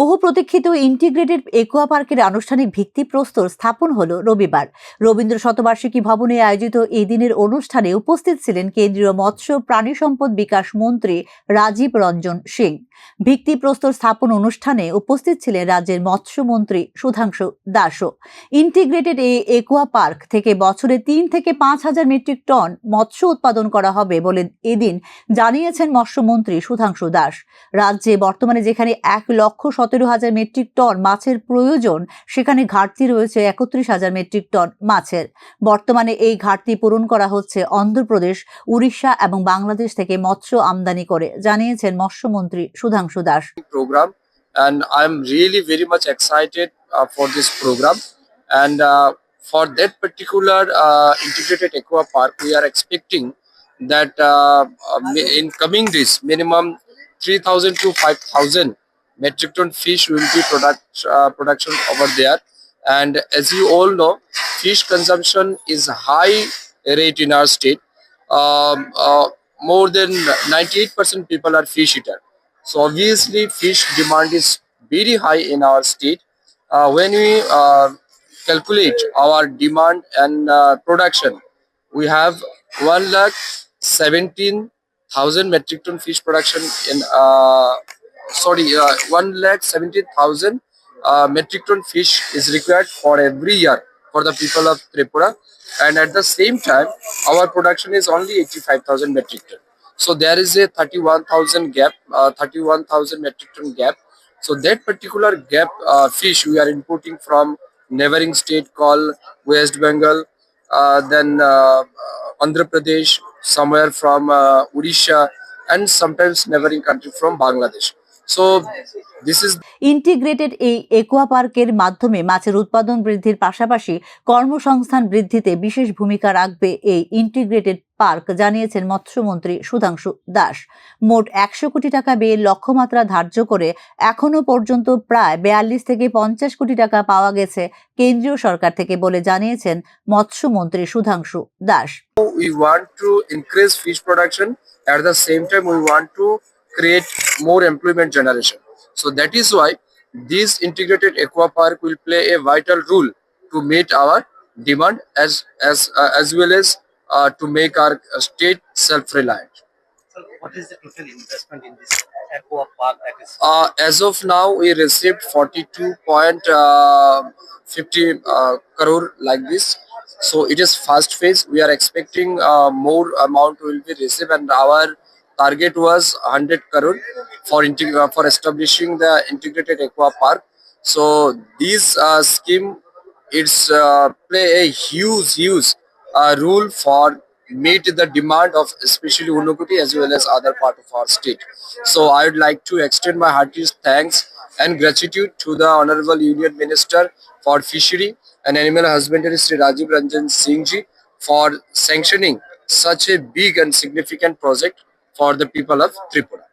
বহু প্রতীক্ষিত integrated Aqua পার্কের আনুষ্ঠানিক ভিত্তিপ্রস্তর স্থাপন হলো রবিবার। রবীন্দ্র শতবার্ষিকী ভবনে আয়োজিত এই দিনের অনুষ্ঠানে উপস্থিত ছিলেন কেন্দ্রীয় মৎস্য, প্রাণী সম্পদ বিকাশ মন্ত্রী রাজীব রঞ্জন সিং। ভিত্তিপ্রস্তর স্থাপন অনুষ্ঠানে উপস্থিত ছিলেন রাজ্যের মৎস্যমন্ত্রী সুধাংশু দাসও। ইন্টিগ্রেটেড এই একুয়া পার্ক থেকে বছরে তিন থেকে পাঁচ হাজার মেট্রিক টন মৎস্য উৎপাদন করা হবে বলে এদিন জানিয়েছেন মৎস্যমন্ত্রী সুধাংশু দাস। রাজ্যে বর্তমানে যেখানে এক লক্ষ সতেরো হাজার মেট্রিক টন মাছের প্রয়োজন সেখানে ঘাটতি রয়েছে একত্রিশ হাজার মেট্রিক টন মাছের বর্তমানে এই ঘাটতি পূরণ করা হচ্ছে অন্ধ্রপ্রদেশ উড়িষ্যা এবং বাংলাদেশ থেকে মৎস্য আমদানি করে জানিয়েছেন মৎস্যমন্ত্রী Sudhanshu Das program and i'm really very much excited uh, for this program and uh, for that particular uh, integrated aqua park we are expecting that uh, uh, in coming days minimum 3000 to 5000 metric ton fish will be product uh, production over there and as you all know fish consumption is high rate in our state um, uh, more than 98% people are fish eater so obviously, fish demand is very high in our state. Uh, when we uh, calculate our demand and uh, production, we have one lakh seventeen thousand metric ton fish production in. Sorry, uh, one lakh seventeen thousand uh, metric ton fish is required for every year for the people of Tripura, and at the same time, our production is only eighty-five thousand metric ton. So there is a 31,000 gap, uh, 31,000 metric ton gap. So that particular gap uh, fish we are importing from neighboring state called West Bengal, uh, then uh, uh, Andhra Pradesh, somewhere from uh, Odisha, and sometimes neighboring country from Bangladesh. So this is integrated এই aqua পার্কের মাধ্যমে মাছের উৎপাদন বৃদ্ধির পাশাপাশি কর্মসংস্থান বৃদ্ধিতে বিশেষ ভূমিকা রাখবে এই ইন্টিগ্রেটেড পার্ক জানিয়েছেন মৎস্যমন্ত্রী সুধাংশু দাস। মোট একশো কোটি টাকা ব্যয়ের লক্ষ্যমাত্রা ধার্য করে এখনও পর্যন্ত প্রায় বেয়াল্লিশ থেকে পঞ্চাশ কোটি টাকা পাওয়া গেছে কেন্দ্রীয় সরকার থেকে বলে জানিয়েছেন মৎস্যমন্ত্রী Sudhanshu Das. We want to increase fish production. At the same time we want to create more employment generation. So that is why this integrated aqua park will play a vital role to meet our demand as as uh, as well as uh, to make our uh, state self reliant So what is the total investment in this aqua park that is? uh, as of now we received 42.50 uh, crore like this. So it is first phase. We are expecting uh, more amount will be received and our target was 100 crore for uh, for establishing the integrated aqua park so this uh, scheme it's uh, play a huge huge uh, role for meet the demand of especially Unukoti as well as other part of our state. So I would like to extend my heartiest thanks and gratitude to the Honorable Union Minister for Fishery and Animal Husbandry Sri Rajiv Ranjan Singh ji for sanctioning such a big and significant project the people of Tripura.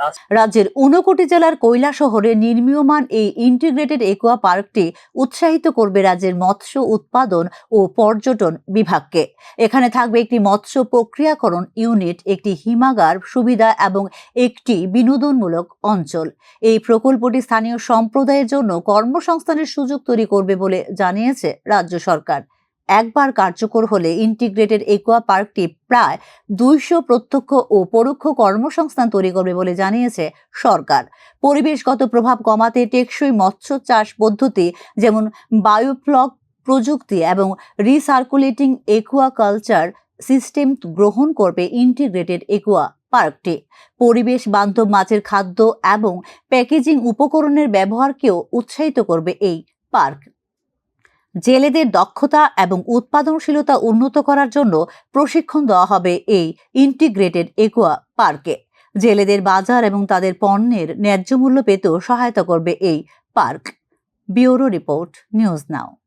Last রাজ্যের ঊনকোটি জেলার কৈলা শহরে নির্মীয়মান এই integrated Aqua পার্কটি উৎসাহিত করবে রাজ্যের মৎস্য উৎপাদন ও পর্যটন বিভাগকে। এখানে থাকবে একটি মৎস্য প্রক্রিয়াকরণ ইউনিট, একটি হিমাগার সুবিধা এবং একটি বিনোদনমূলক অঞ্চল। এই প্রকল্পটি স্থানীয় সম্প্রদায়ের জন্য কর্মসংস্থানের সুযোগ তৈরি করবে বলে জানিয়েছে রাজ্য সরকার। একবার কার্যকর হলে ইন্টিগ্রেটেড একুয়া পার্কটি প্রায় দুইশো প্রত্যক্ষ ও পরোক্ষ কর্মসংস্থান তৈরি করবে বলে জানিয়েছে সরকার। পরিবেশগত প্রভাব কমাতে টেকসই মৎস্য চাষ পদ্ধতি যেমন বায়োফ্লক প্রযুক্তি এবং রিসার্কুলেটিং একুয়া কালচার সিস্টেম গ্রহণ করবে ইন্টিগ্রেটেড একুয়া পার্কটি। পরিবেশ বান্ধব মাছের খাদ্য এবং প্যাকেজিং উপকরণের ব্যবহারকেও উৎসাহিত করবে এই পার্ক। জেলেদের দক্ষতা এবং উৎপাদনশীলতা উন্নত করার জন্য প্রশিক্ষণ দেওয়া হবে এই ইন্টিগ্রেটেড একুয়া পার্কে। জেলেদের বাজার এবং তাদের পণ্যের ন্যায্য মূল্য পেতেও সহায়তা করবে এই park. Bureau report, news now.